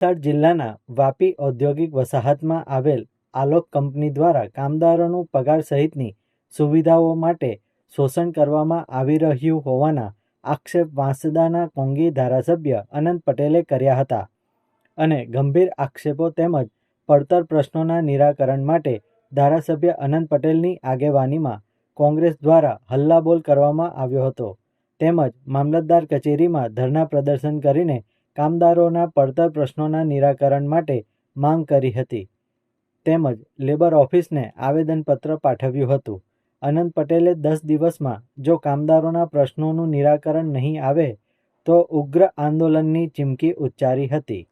વલસાડ જિલ્લાના વાપી ઔદ્યોગિક વસાહતમાં આવેલ આલોક કંપની દ્વારા કામદારોનું પગાર સહિતની સુવિધાઓ માટે શોષણ કરવામાં આવી રહ્યું હોવાના આક્ષેપ વાંસદાના કોંગી ધારાસભ્ય અનંત પટેલે કર્યા હતા અને ગંભીર આક્ષેપો તેમજ પડતર પ્રશ્નોના નિરાકરણ માટે ધારાસભ્ય અનંત પટેલની આગેવાનીમાં કોંગ્રેસ દ્વારા હલ્લાબોલ કરવામાં આવ્યો હતો. તેમજ મામલતદાર કચેરીમાં ધરણા પ્રદર્શન કરીને કામદારોના પડતર પ્રશ્નોના નિરાકરણ માટે માંગ કરી હતી. તેમજ લેબર ઓફિસને આવેદનપત્ર પાઠવ્યું હતું. અનંત પટેલે દસ દિવસમાં જો કામદારોના પ્રશ્નોનું નિરાકરણ નહીં આવે, તો ઉગ્ર આંદોલનની ચીમકી ઉચ્ચારી હતી.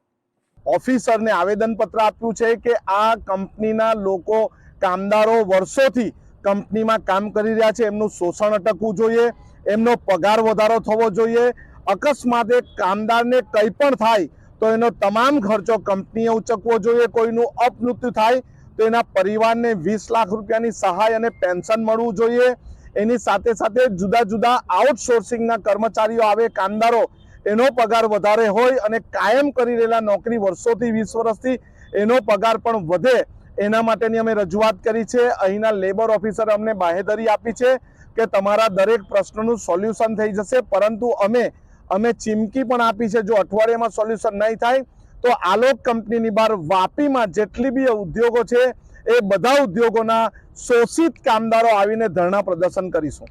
ઓફિસરને આવેદનપત્ર આપ્યું છે કે આ કંપનીના લોકો કામદારો વર્ષોથી કંપનીમાં કામ કરી રહ્યા છે. એમનું શોષણ અટકવું જોઈએ, એમનો પગાર વધારો થવો જોઈએ અકસ્માતે કામદારને કંઈ પણ થાય તો એનો તમામ ખર્ચો કંપનીએ ઉચકવો જોઈએ. કોઈનું અપમૃત્યુ થાય તો એના પરિવારને વીસ લાખ રૂપિયાની સહાય અને પેન્શન મળવું જોઈએ. એની સાથે સાથે જુદા જુદા આઉટસોર્સિંગના કર્મચારીઓ આવે, કામદારો, એનો પગાર વધારે હોય અને કાયમ કરી રહેલા નોકરી વર્ષોથી વીસ વર્ષથી એનો પગાર પણ વધે. એના માટેની અમે રજૂઆત કરી છે. અહીંના લેબર ઓફિસર અમને બાહેધરી આપી છે કે તમારા દરેક પ્રશ્નનું સોલ્યુશન થઈ જશે. પરંતુ અમે અમે ચીમકી પણ આપી છે. જો અઠવાડિયામાં સોલ્યુશન નહીં થાય, તો આલોક કંપનીની બહાર વાપીમાં જેટલી બી ઉદ્યોગો છે, એ બધા ઉદ્યોગોના શોષિત કામદારો આવીને ધરણા પ્રદર્શન કરીશું.